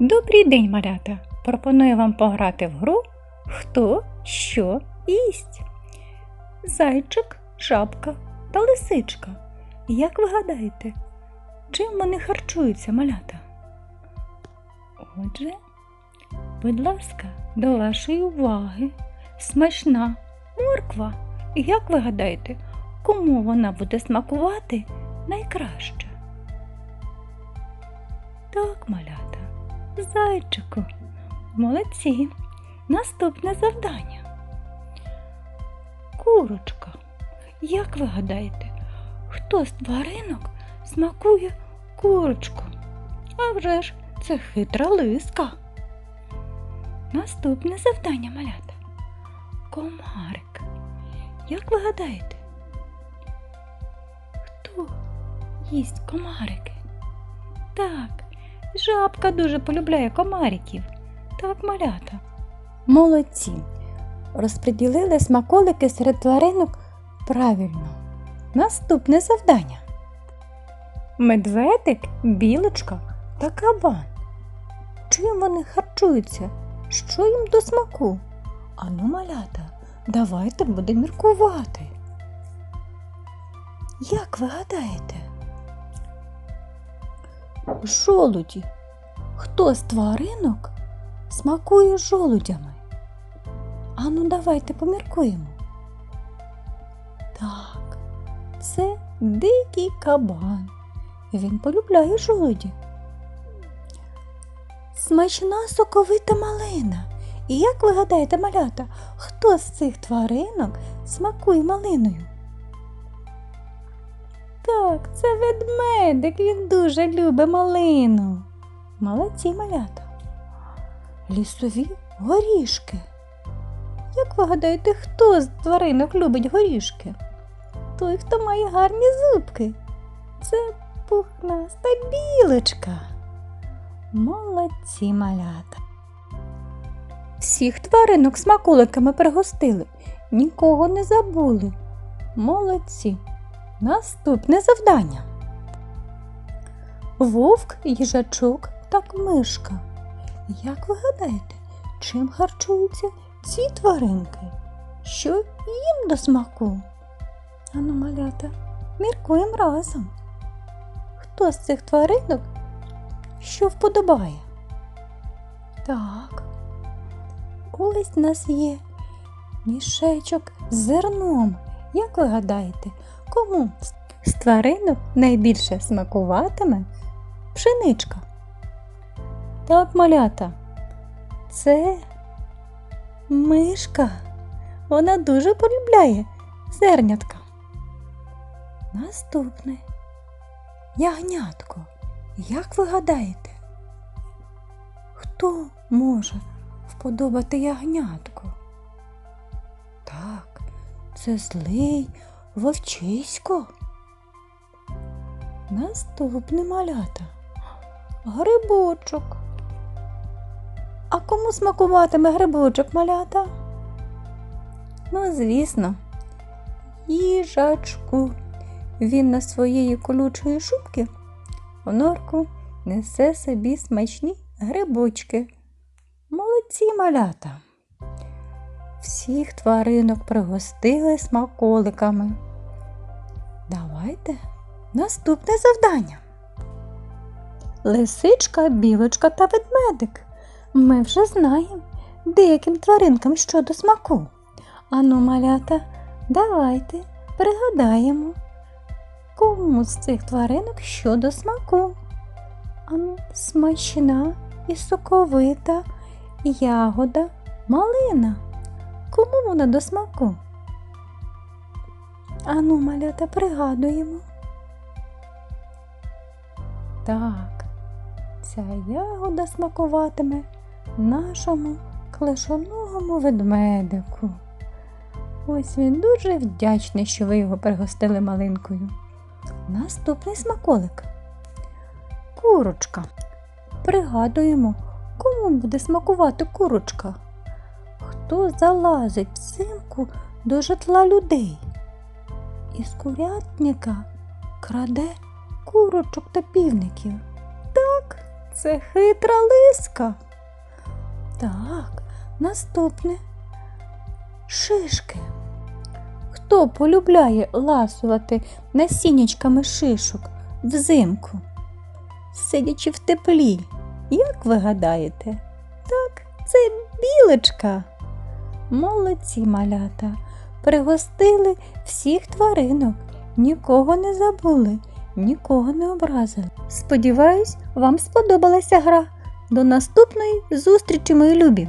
Добрий день, малята! Пропоную вам пограти в гру Хто що їсть. Зайчик, жабка та лисичка. Як ви гадаєте, чим вони харчуються, малята? Отже, будь ласка, до вашої уваги смачна морква. Як ви гадаєте, кому вона буде смакувати найкраще? Так, малята, зайчику. Молодці. Наступне завдання. Курочка. Як ви гадаєте, хто з тваринок смакує курочку? А вже ж це хитра лиска. Наступне завдання, малята. Комарик. Як ви гадаєте? Хто їсть комарики? Так, жабка дуже полюбляє комариків. Так, малята. Молодці. Розподілили смаколики серед тваринок правильно. Наступне завдання. Медведик, білочка та кабан. Чим вони харчуються? Що їм до смаку? Ану, малята, давайте будемо міркувати. Як ви гадаєте? Жолуді. Хто з тваринок смакує жолудями? Ану, давайте поміркуємо. Так, це дикий кабан. Він полюбляє жолуді. Смачна соковита малина. І як ви гадаєте, малята, хто з цих тваринок смакує малиною? Так, це ведмедик, він дуже любить малину. Молодці малята. Лісові горішки. Як ви гадаєте, хто з тваринок любить горішки? Той, хто має гарні зубки. Це пухнаста білочка. Молодці малята. Всіх тваринок смаколиками пригостили, нікого не забули. Молодці. Наступне завдання. Вовк, їжачок та мишка. Як ви гадаєте, чим харчуються ці тваринки? Що їм до смаку? Ану, малята, міркуємо разом. Хто з цих тваринок що вподобає? Так, ось нас є мішечок з зерном. Як ви гадаєте, кому з тваринок найбільше смакуватиме пшеничка? Так, малята, це мишка. Вона дуже полюбляє зернятка. Наступне ягнятко. Як ви гадаєте, хто може вподобати ягнятку? Так, це злий вовчисько. Наступне малята. Грибочок. А кому смакуватиме грибочок малята? Ну, звісно, їжачку. Він на своєї колючої шубки в норку несе собі смачні грибочки. Молодці малята. Всіх тваринок пригостили смаколиками. Давайте наступне завдання. Лисичка, білочка та ведмедик. Ми вже знаємо деяким тваринкам що до смаку. Ану, малята, давайте пригадаємо, кому з цих тваринок що до смаку. Ану, смачна і соковита ягода малина. Кому вона до смаку? Ану, малята, пригадуємо. Так, ця ягода смакуватиме нашому клешоногому ведмедику. Ось він дуже вдячний, що ви його пригостили малинкою. Наступний смаколик. Курочка. Пригадуємо, кому буде смакувати курочка? Хто залазить взимку до житла людей? Із курятника краде курочок та півників. Так, Це хитра лиска. Так, наступне. Шишки. Хто полюбляє ласувати насіннячками шишок взимку, сидячи в теплі? Як ви гадаєте? Так, це білочка. Молодці малята. Пригостили всіх тваринок, нікого не забули, нікого не образили. Сподіваюсь, вам сподобалася гра. До наступної зустрічі, мої любі!